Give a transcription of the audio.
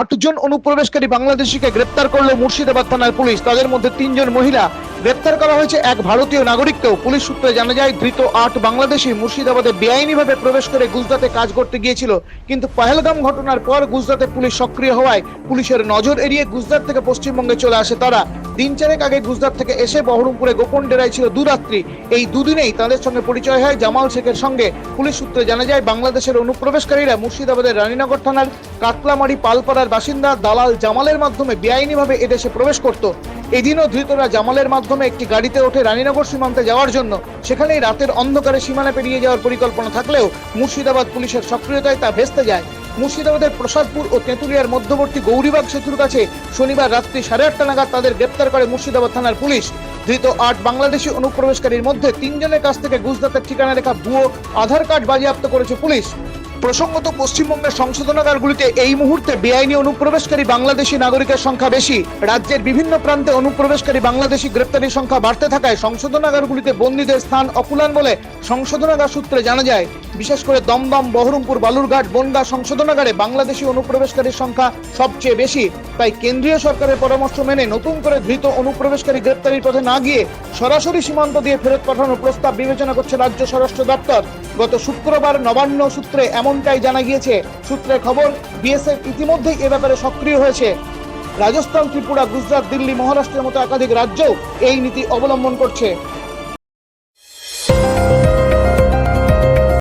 আটজন অনুপ্রবেশকারী বাংলাদেশিকে গ্রেপ্তার করল মুর্শিদাবাদ থানার পুলিশ। তাদের মধ্যে তিনজন মহিলা গ্রেপ্তার করা হয়েছে এক ভারতীয় নাগরিককেও। পুলিশ সূত্রে জানা যায়, ধৃত আট বাংলাদেশি মুর্শিদাবাদে বেআইনিভাবে প্রবেশ করে গুজরাতে কাজ করতে গিয়েছিল। কিন্তু পহেলগাম ঘটনার পর গুজরাতে পুলিশ সক্রিয় হওয়ায় পুলিশের নজর এড়িয়ে গুজরাট থেকে পশ্চিমবঙ্গে চলে আসে তারা। দিন চারেক আগে গুজরাট থেকে এসে বহরমপুরে গোপন ডেরায় ছিল দুরাত্রি এই দুদিনেই তাদের সঙ্গে পরিচয় হয় জামাল শেখের সঙ্গে। পুলিশ সূত্রে জানা যায়, বাংলাদেশের অনুপ্রবেশকারীরা মুর্শিদাবাদের রানীনগর থানার কাতলামারি পালপাড়ার বাসিন্দা দালাল জামালের মাধ্যমে বেআইনিভাবে এদেশে প্রবেশ করত। এদিনও ধৃতরা জামালের মাধ্যমে একটি গাড়িতে ওঠে রানীনগর সীমান্তে যাওয়ার জন্য। সেখানেই রাতের অন্ধকারে সীমানা পেরিয়ে যাওয়ার পরিকল্পনা থাকলেও মুর্শিদাবাদ পুলিশের সক্রিয়তায় তা ভেস্তে যায়। মুর্শিদাবাদের প্রসাদপুর ও তেঁতুলিয়ার মধ্যবর্তী গৌরীবাগ সেতুর কাছে শনিবার রাত্রি সাড়ে আটটা নাগাদ তাদের গ্রেপ্তার করে মুর্শিদাবাদ থানার পুলিশ। ধৃত আট বাংলাদেশি অনুপ্রবেশকারীর মধ্যে তিনজনের কাছ থেকে গুজরাতের ঠিকানা রেখা ভুয়ো, আধার কার্ড বাজেয়াপ্ত করেছে পুলিশ। প্রসঙ্গত পশ্চিমবঙ্গের সংশোধনাগারগুলিতে এই মুহূর্তে বেআইনি অনুপ্রবেশকারী বাংলাদেশি নাগরিকের সংখ্যা বেশি। রাজ্যের বিভিন্ন প্রান্তে অনুপ্রবেশকারী বাংলাদেশি গ্রেপ্তারির সংখ্যা বাড়তে থাকায় সংশোধনাগারগুলিতে বন্দীদের স্থান অকুলান বলে সংশোধনাগার সূত্রে জানা যায়। বিশেষ করে দমদম, বহরমপুর, বালুরঘাট, বনগা সংশোধনাগারে বাংলাদেশি অনুপ্রবেশকারীর সংখ্যা সবচেয়ে বেশি। তাই কেন্দ্রীয় সরকারের পরামর্শ মেনে নতুন করে ধৃত অনুপ্রবেশকারী গ্রেপ্তারির পথে না গিয়ে সরাসরি সীমান্ত দিয়ে ফেরত পাঠানোর প্রস্তাব বিবেচনা করছে রাজ্য স্বরাষ্ট্র দপ্তর। গত শুক্রবার নবান্ন সূত্রে এমনটাই জানা গিয়েছে। সূত্রের খবর, বিএসএফ ইতিমধ্যেই এ ব্যাপারে সক্রিয় হয়েছে। রাজস্থান, ত্রিপুরা, গুজরাট, দিল্লি, মহারাষ্ট্রের মতো একাধিক রাজ্যও এই নীতি অবলম্বন করছে।